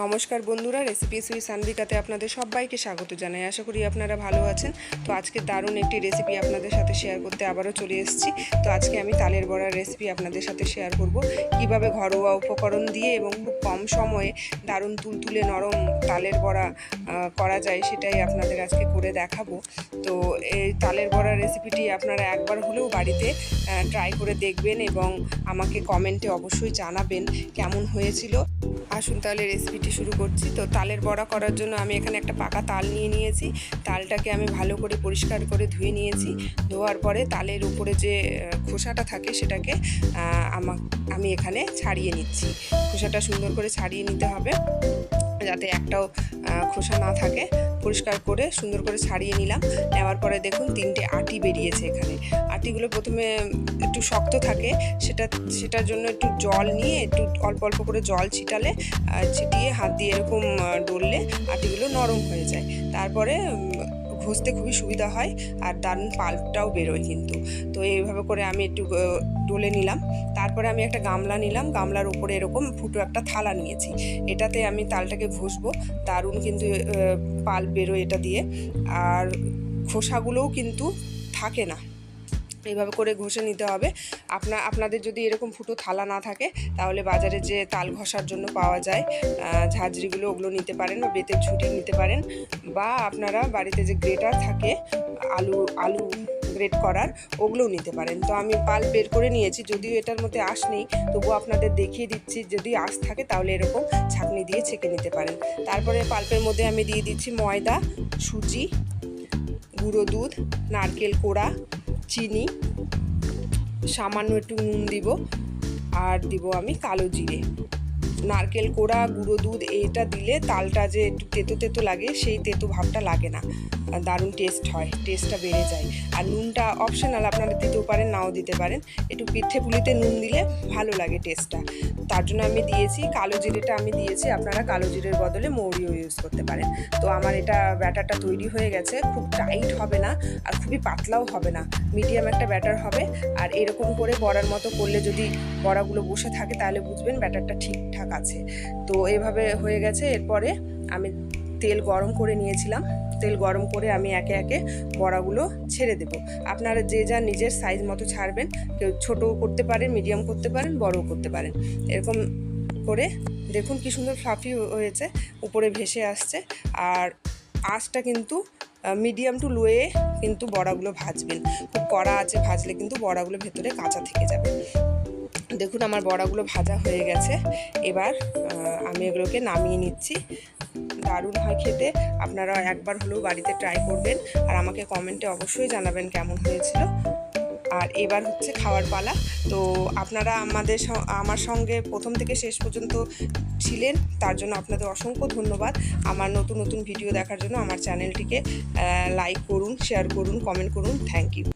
নমস্কার বন্ধুরা রেসিপি সুই সানভিকাতে আপনাদের সবাইকে স্বাগত জানাই। আশা করি আপনারা ভালো আছেন। তো আজকে দারুণ একটি রেসিপি আপনাদের সাথে শেয়ার করতে আবারও চলে এসেছি। তো আজকে আমি তালের বড়ার রেসিপি আপনাদের সাথে শেয়ার করব। কীভাবে ঘরোয়া উপকরণ দিয়ে এবং খুব কম সময়ে দারুণ তুলতুলে নরম তালের বড়া করা যায় সেটাই আপনাদের আজকে করে দেখাবো। তো এই তালের বড়ার রেসিপিটি আপনারা একবার হলেও বাড়িতে ট্রাই করে দেখবেন এবং আমাকে কমেন্টে অবশ্যই জানাবেন কেমন হয়েছিল। আসুন তাহলে রেসিপিটি শুরু করছি। তো তালের বড়া করার জন্য আমি এখানে একটা পাকা তাল নিয়ে নিয়েছি। তালটাকে আমি ভালো করে পরিষ্কার করে ধুয়ে নিয়েছি। ধোয়ার পরে তালের উপরে যে খোসাটা থাকে সেটাকে আমা, আমি এখানে ছাড়িয়ে নিচ্ছি। খোসাটা সুন্দর করে ছাড়িয়ে নিতে হবে। যাতে একটাও খোসা না থাকে, পরিষ্কার করে সুন্দর করে ছাড়িয়ে নিলাম। নেওয়ার পরে দেখুন তিনটে আটি বেরিয়েছে এখানে। আটিগুলো প্রথমে একটু শক্ত থাকে, সেটা, সেটার জন্য একটু জল নিয়ে একটু অল্প অল্প করে জল ছিটালে ছিটিয়ে হাত দিয়ে এরকম ডললে আটিগুলো নরম হয়ে যায়। তারপরে ঘষতে খুবই সুবিধা হয় আর দারুণ পাল্পটাও বেরোয় কিন্তু। তো এইভাবে করে আমি একটু ডলে নিলাম। তারপরে আমি একটা গামলা নিলাম। গামলার উপরে এরকম ফুটো একটা থালা নিয়েছি। এটাতে আমি তালটাকে ঘষবো। দারুণ কিন্তু পাল্প বেরোয় এটা দিয়ে। আর খোসাগুলোও কিন্তু থাকে না। এইভাবে করে ঘষে নিতে হবে। আপনা, আপনাদের যদি এরকম ফুটো থালা না থাকে, তাহলে বাজারে যে তাল ঘষার জন্য পাওয়া যায় ঝাঁঝরিগুলো ওগুলো নিতে পারেন বা বেতের ঝুঁটি নিতে পারেন বা আপনারা বাড়িতে যে গ্রেটার থাকে, আলু আলু গ্রেট করার, ওগুলোও নিতে পারেন। তো আমি পাল বের করে নিয়েছি, যদিও এটার মধ্যে আঁশ নেই, তবুও আপনাদের দেখিয়ে দিচ্ছি, যদি আঁশ থাকে তাহলে এরকম ছাঁকনি দিয়ে ছেঁকে নিতে পারেন। তারপরে পাল্পের মধ্যে আমি দিয়ে দিচ্ছি ময়দা, সুজি, গুঁড়ো দুধ, নারকেল কোড়া চিনি সামান্য একটু নুন দিব আর দিব আমি কালো জিরে। নারকেল কোড়া, গুঁড়ো দুধ এটা দিলে তালটা যে একটু তেতো তেতো লাগে, সেই তেতো ভাবটা লাগে না। দারুণ টেস্ট হয় টেস্টটা বেড়ে যায়। আর নুনটা অপশনাল আপনারা দিতেও পারেন, নাও দিতে পারেন। একটু পিঠে পুলিতে নুন দিলে ভালো লাগে টেস্টটা তার জন্য আমি দিয়েছি, কালো জিরেটা আমি দিয়েছি, আপনারা কালো জিরের বদলে মৌরিও ইউজ করতে পারেন। তো আমার এটা ব্যাটারটা তৈরি হয়ে গেছে, খুব টাইট হবে না, আর খুবই পাতলাও হবে না। মিডিয়াম একটা ব্যাটার হবে, আর এরকম করে বড়ার মতো করলে যদি বড়াগুলো বসে থাকে, তাহলে বুঝবেন ব্যাটারটা ঠিকঠাক আছে তো এভাবে হয়ে গেছে। এরপরে আমি তেল গরম করে নিয়েছিলাম। তেল গরম করে আমি একে একে বড়াগুলো ছেড়ে দেব। আপনারা যে যা নিজের সাইজ মতো ছাড়বেন, কেউ ছোটও করতে পারেন মিডিয়াম করতে পারেন, বড়ও করতে পারেন। এরকম করে দেখুন কি সুন্দর ফ্লাফি হয়েছে, উপরে ভেসে আসছে। আর আঁচটা কিন্তু মিডিয়াম টু লোয়ে কিন্তু বড়াগুলো ভাজবেন। খুব কড়া আছে ভাজলে কিন্তু বড়াগুলো ভেতরে কাঁচা থেকে যাবে। দেখুন, আমার বড়াগুলো ভাজা হয়ে গেছে। এবার আমি এগুলোকে নামিয়ে নিচ্ছি। দারুণ হয় খেতে। আপনারা একবার হলেও বাড়িতে ট্রাই করবেন। আর আমাকে কমেন্টে অবশ্যই জানাবেন কেমন হয়েছিল। আর এবার হচ্ছে খাওয়ার পালা। তো আপনারা আমাদের আমার সঙ্গে প্রথম থেকে শেষ পর্যন্ত ছিলেন, তার জন্য আপনাদের অসংখ্য ধন্যবাদ। আমার নতুন নতুন ভিডিও দেখার জন্য আমার চ্যানেলটিকে লাইক করুন শেয়ার করুন কমেন্ট করুন। Thank you